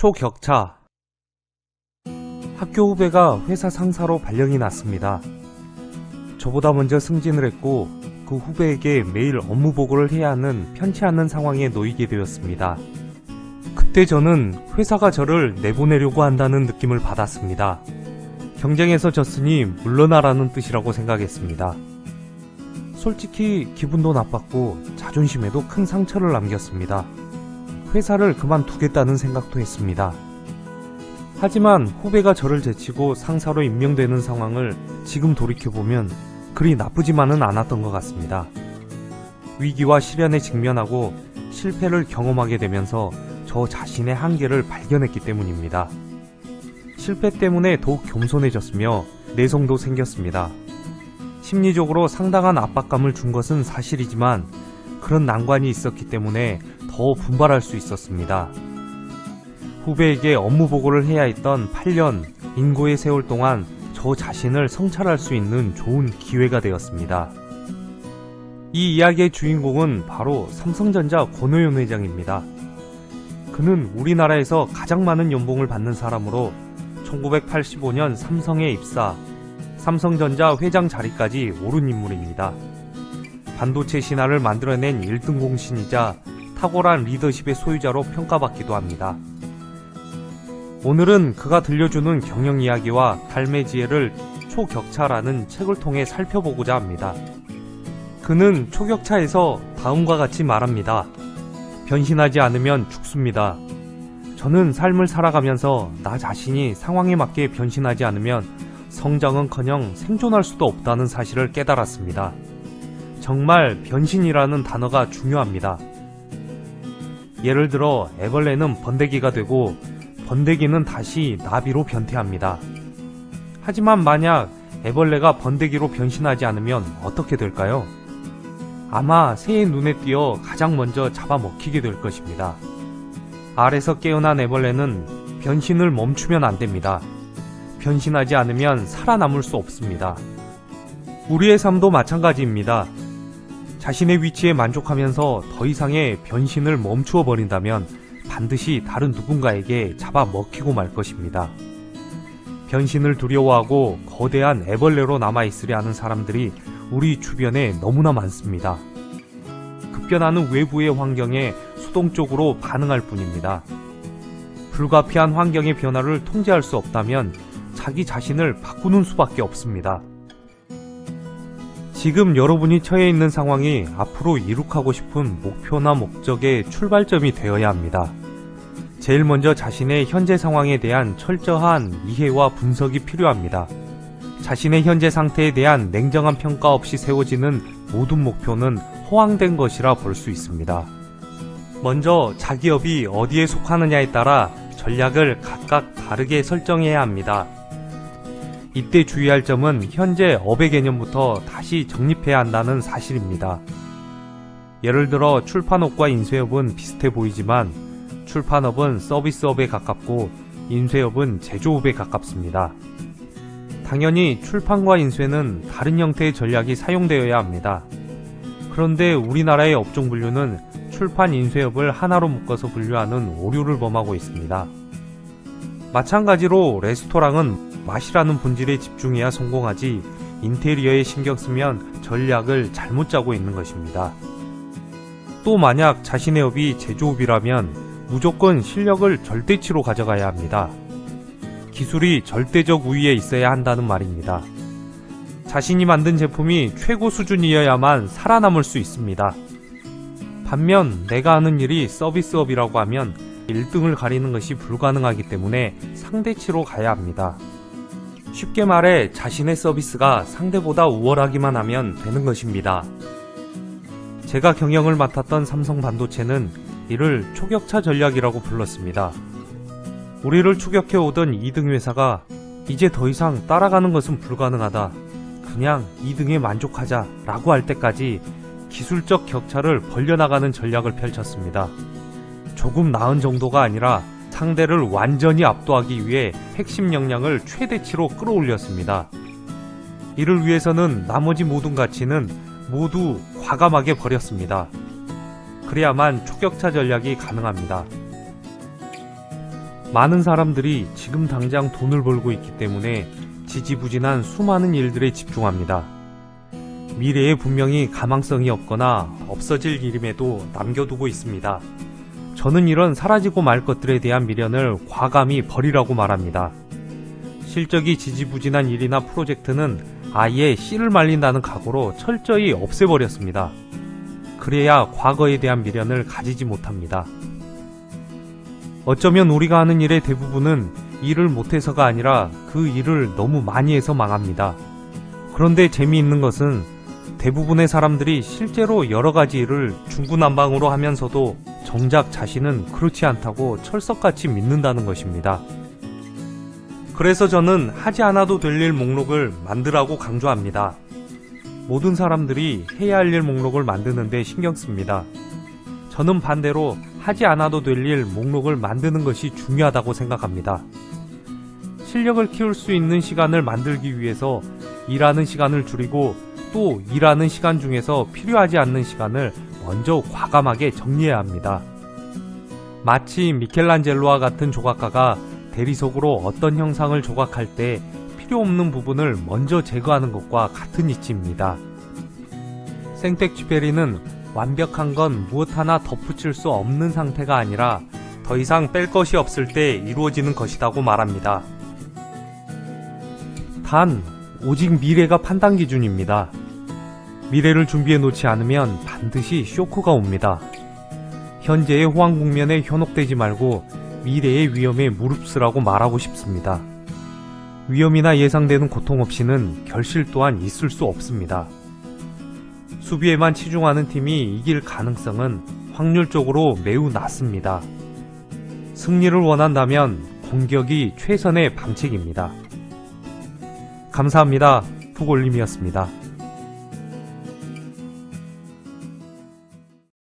초격차 학교 후배가 회사 상사로 발령이 났습니다. 저보다 먼저 승진을 했고 그 후배에게 매일 업무 보고를 해야 하는 편치 않는 상황에 놓이게 되었습니다. 그때 저는 회사가 저를 내보내려고 한다는 느낌을 받았습니다. 경쟁에서 졌으니 물러나라는 뜻이라고 생각했습니다. 솔직히 기분도 나빴고 자존심에도 큰 상처를 남겼습니다. 회사를 그만두겠다는 생각도 했습니다. 하지만 후배가 저를 제치고 상사로 임명되는 상황을 지금 돌이켜보면 그리 나쁘지만은 않았던 것 같습니다. 위기와 시련에 직면하고 실패를 경험하게 되면서 저 자신의 한계를 발견했기 때문입니다. 실패 때문에 더욱 겸손해졌으며 내성도 생겼습니다. 심리적으로 상당한 압박감을 준 것은 사실이지만 그런 난관이 있었기 때문에 더 분발할 수 있었습니다. 후배에게 업무 보고를 해야 했던 8년 인고의 세월 동안 저 자신을 성찰할 수 있는 좋은 기회가 되었습니다. 이 이야기의 주인공은 바로 삼성전자 권호연 회장입니다. 그는 우리나라에서 가장 많은 연봉을 받는 사람으로 1985년 삼성에 입사, 삼성전자 회장 자리까지 오른 인물입니다. 반도체 신화를 만들어낸 1등 공신이자 탁월한 리더십의 소유자로 평가받기도 합니다. 오늘은 그가 들려주는 경영 이야기와 삶의 지혜를 초격차라는 책을 통해 살펴보고자 합니다. 그는 초격차에서 다음과 같이 말합니다. 변신하지 않으면 죽습니다. 저는 삶을 살아가면서 나 자신이 상황에 맞게 변신하지 않으면 성장은커녕 생존할 수도 없다는 사실을 깨달았습니다. 정말 변신이라는 단어가 중요합니다. 예를 들어 애벌레는 번데기가 되고 번데기는 다시 나비로 변태합니다. 하지만 만약 애벌레가 번데기로 변신하지 않으면 어떻게 될까요? 아마 새의 눈에 띄어 가장 먼저 잡아먹히게 될 것입니다. 알에서 깨어난 애벌레는 변신을 멈추면 안 됩니다. 변신하지 않으면 살아남을 수 없습니다. 우리의 삶도 마찬가지입니다. 자신의 위치에 만족하면서 더 이상의 변신을 멈추어 버린다면 반드시 다른 누군가에게 잡아먹히고 말 것입니다. 변신을 두려워하고 거대한 애벌레로 남아있으려 하는 사람들이 우리 주변에 너무나 많습니다. 급변하는 외부의 환경에 수동적으로 반응할 뿐입니다. 불가피한 환경의 변화를 통제할 수 없다면 자기 자신을 바꾸는 수밖에 없습니다. 지금 여러분이 처해 있는 상황이 앞으로 이룩하고 싶은 목표나 목적의 출발점이 되어야 합니다. 제일 먼저 자신의 현재 상황에 대한 철저한 이해와 분석이 필요합니다. 자신의 현재 상태에 대한 냉정한 평가 없이 세워지는 모든 목표는 허황된 것이라 볼 수 있습니다. 먼저 자기업이 어디에 속하느냐에 따라 전략을 각각 다르게 설정해야 합니다. 이때 주의할 점은 현재 업의 개념부터 다시 정립해야 한다는 사실입니다. 예를 들어 출판업과 인쇄업은 비슷해 보이지만 출판업은 서비스업에 가깝고 인쇄업은 제조업에 가깝습니다. 당연히 출판과 인쇄는 다른 형태의 전략이 사용되어야 합니다. 그런데 우리나라의 업종 분류는 출판 인쇄업을 하나로 묶어서 분류하는 오류를 범하고 있습니다. 마찬가지로 레스토랑은 맛이라는 본질에 집중해야 성공하지 인테리어에 신경 쓰면 전략을 잘못 짜고 있는 것입니다. 또 만약 자신의 업이 제조업이라면 무조건 실력을 절대치로 가져가야 합니다. 기술이 절대적 우위에 있어야 한다는 말입니다. 자신이 만든 제품이 최고 수준이어야만 살아남을 수 있습니다. 반면 내가 하는 일이 서비스업이라고 하면 1등을 가리는 것이 불가능하기 때문에 상대치로 가야 합니다. 쉽게 말해 자신의 서비스가 상대보다 우월하기만 하면 되는 것입니다. 제가 경영을 맡았던 삼성 반도체는 이를 초격차 전략이라고 불렀습니다. 우리를 추격해 오던 2등 회사가 이제 더 이상 따라가는 것은 불가능하다. 그냥 2등에 만족하자 라고 할 때까지 기술적 격차를 벌려나가는 전략을 펼쳤습니다. 조금 나은 정도가 아니라 상대를 완전히 압도하기 위해 핵심 역량을 최대치로 끌어올렸습니다. 이를 위해서는 나머지 모든 가치는 모두 과감하게 버렸습니다. 그래야만 초격차 전략이 가능합니다. 많은 사람들이 지금 당장 돈을 벌고 있기 때문에 지지부진한 수많은 일들에 집중합니다. 미래에 분명히 가망성이 없거나 없어질 일임에도 남겨두고 있습니다. 저는 이런 사라지고 말 것들에 대한 미련을 과감히 버리라고 말합니다. 실적이 지지부진한 일이나 프로젝트는 아예 씨를 말린다는 각오로 철저히 없애버렸습니다. 그래야 과거에 대한 미련을 가지지 못합니다. 어쩌면 우리가 하는 일의 대부분은 일을 못해서가 아니라 그 일을 너무 많이 해서 망합니다. 그런데 재미있는 것은 대부분의 사람들이 실제로 여러 가지 일을 중구난방으로 하면서도 정작 자신은 그렇지 않다고 철석같이 믿는다는 것입니다. 그래서 저는 하지 않아도 될 일 목록을 만들라고 강조합니다. 모든 사람들이 해야 할 일 목록을 만드는데 신경 씁니다. 저는 반대로 하지 않아도 될 일 목록을 만드는 것이 중요하다고 생각합니다. 실력을 키울 수 있는 시간을 만들기 위해서 일하는 시간을 줄이고 또 일하는 시간 중에서 필요하지 않는 시간을 먼저 과감하게 정리해야 합니다. 마치 미켈란젤로와 같은 조각가가 대리석으로 어떤 형상을 조각할 때 필요 없는 부분을 먼저 제거하는 것과 같은 이치입니다. 생텍쥐페리는 완벽한 건 무엇 하나 덧붙일 수 없는 상태가 아니라 더 이상 뺄 것이 없을 때 이루어지는 것이라고 말합니다. 단, 오직 미래가 판단 기준입니다. 미래를 준비해 놓지 않으면 반드시 쇼크가 옵니다. 현재의 호황 국면에 현혹되지 말고 미래의 위험에 무릅쓰라고 말하고 싶습니다. 위험이나 예상되는 고통 없이는 결실 또한 있을 수 없습니다. 수비에만 치중하는 팀이 이길 가능성은 확률적으로 매우 낮습니다. 승리를 원한다면 공격이 최선의 방책입니다. 감사합니다. 푹올림이었습니다.